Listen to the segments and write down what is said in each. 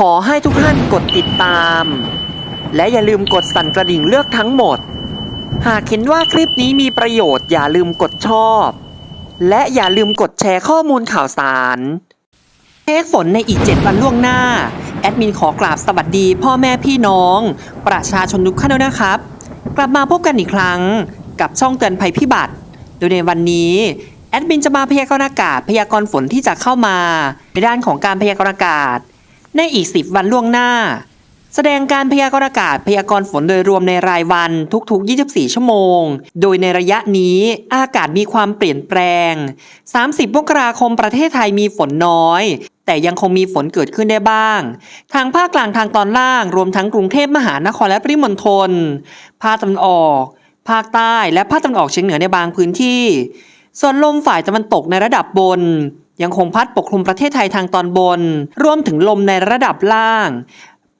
ขอให้ทุกท่านกดติดตาม และอย่าลืมกดสั่นกระดิ่งเลือกทั้งหมด หากเห็นว่าคลิปนี้มีประโยชน์อย่าลืมกดชอบ และอย่าลืมกดแชร์ข้อมูลข่าวสารเทคฝนในอีก 7 วันล่วงหน้า แอดมินขอกราบสวัสดีพ่อแม่พี่น้อง ประชาชนทุกท่านด้วยนะครับ กลับมาพบกันอีกครั้งกับช่องเตือนภัยพิบัติ โดยในวันนี้แอดมินจะมาพยากรณ์อากาศพยากรณ์ฝนที่จะเข้ามา ในด้านของการพยากรณ์อากาศ ในอีก 10 วันล่วงหน้า แสดงการพยากรณ์อากาศพยากรณ์ฝนโดยรวมในรายวันทุกๆ 24 ชั่วโมง โดยในระยะนี้อากาศมีความเปลี่ยนแปลง 30มกราคมประเทศไทยมีฝนน้อย แต่ยังคงมีฝนเกิดขึ้นได้บ้าง ทางภาคกลางทางตอนล่าง รวมทั้งกรุงเทพมหานครและปริมณฑลภาคตะวันออก ภาคใต้และภาคตะวันออกเฉียงเหนือในบางพื้นที่ ส่วนลมฝ่ายตะวันตกในระดับบน ยังคงพัดปกคลุมประเทศไทยทางตอนบน รวมถึงลมในระดับล่าง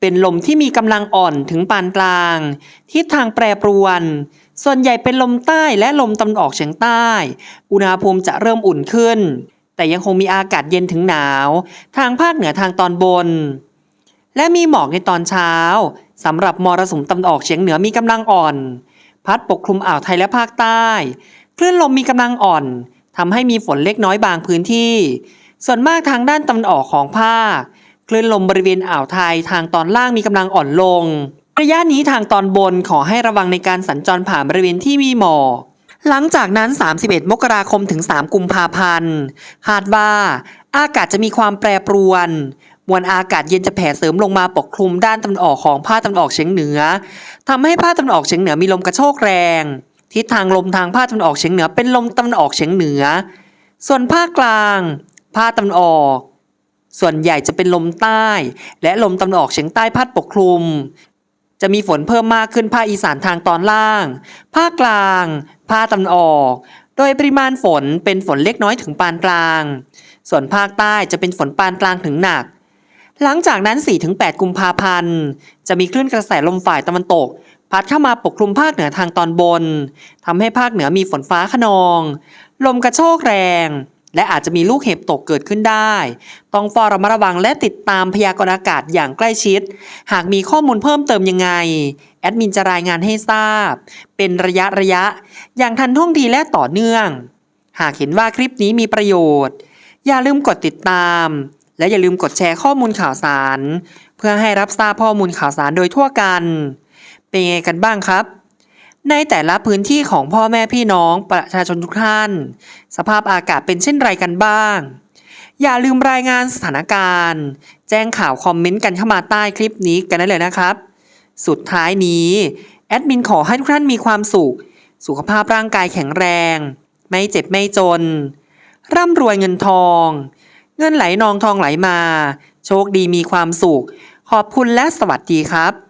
เป็นลมที่มีกำลังอ่อนถึงปานกลาง ทิศทางแปรปรวน ส่วนใหญ่เป็นลมใต้และลมตะวันออกเฉียงใต้ อุณหภูมิจะเริ่มอุ่นขึ้น แต่ยังคงมีอากาศเย็นถึงหนาว ทางภาคเหนือทางตอนบน และมีหมอกในตอนเช้าสำหรับมรสุมตะวันออกเฉียงเหนือมีกำลังอ่อน พัดปกคลุมอ่าวไทยและภาคใต้ คลื่นลมมีกำลังอ่อน ทำให้มีฝนเล็กน้อยบางพื้นที่ ส่วนมากทางด้านตะวันออกของภาคคลื่นลมบริเวณอ่าวไทยทางตอนล่างมีกำลังอ่อนลง ระยะนี้ทางตอนบนขอให้ระวังในการสัญจรผ่านบริเวณที่มีหมอกหลังจากนั้น 31 มกราคมถึง 3 กุมภาพันธ์คาดว่า อากาศจะมีความแปรปรวน มวลอากาศเย็นจะแผ่เสริมลงมาปกคลุมด้านตะวันออกของภาคตะวันออกเฉียงเหนือทำให้ภาคตะวันออกเฉียงเหนือมีลมกระโชกแรง ทิศทางลมทางภาคตะวันออกเฉียงเหนือ เป็นลมตะวันออกเฉียงเหนือ ส่วนภาคกลาง ภาคตะวันออก ส่วนใหญ่จะเป็นลมใต้ และลมตะวันออกเฉียงใต้พัดปกคลุม จะมีฝนเพิ่มมากขึ้นภาคอีสานทางตอนล่าง ภาคกลาง ภาคตะวันออก โดยปริมาณฝนเป็นฝนเล็กน้อยถึงปานกลาง ส่วนภาคใต้จะเป็นฝนปานกลางถึงหนักหลังจากนั้น 4-8 กุมภาพันธ์ จะมีคลื่นกระแสลมฝ่ายตะวันตก พัดเข้ามาปกคลุมภาคเหนือทางตอนบนทำให้ภาคเหนือมีฝนฟ้าขนอง ลมกระโชกแรง และอาจจะมีลูกเห็บตกเกิดขึ้นได้ ต้องเฝ้าระมัดระวังและติดตามพยากรณ์อากาศอย่างใกล้ชิด หากมีข้อมูลเพิ่มเติมยังไง แอดมินจะรายงานให้ทราบ เป็นระยะระยะ อย่างทันท่วงทีและต่อเนื่อง หากเห็นว่าคลิปนี้มีประโยชน์ อย่าลืมกดติดตาม และอย่าลืมกดแชร์ข้อมูลข่าวสาร เพื่อให้รับทราบข้อมูลข่าวสารโดยทั่วกัน เป็นยังไงกันบ้างครับ ในแต่ละพื้นที่ของพ่อแม่พี่น้องประชาชนทุกท่าน สภาพอากาศเป็นเช่นไรกันบ้าง อย่าลืมรายงานสถานการณ์ แจ้งข่าวคอมเมนต์กันเข้ามาใต้คลิปนี้กันได้เลยนะครับ สุดท้ายนี้แอดมินขอให้ทุกท่านมีความสุข สุขภาพร่างกายแข็งแรง ไม่เจ็บไม่จน ร่ำรวยเงินทอง เงินไหลนองทองไหลมา โชคดีมีความสุข ขอบคุณและสวัสดีครับ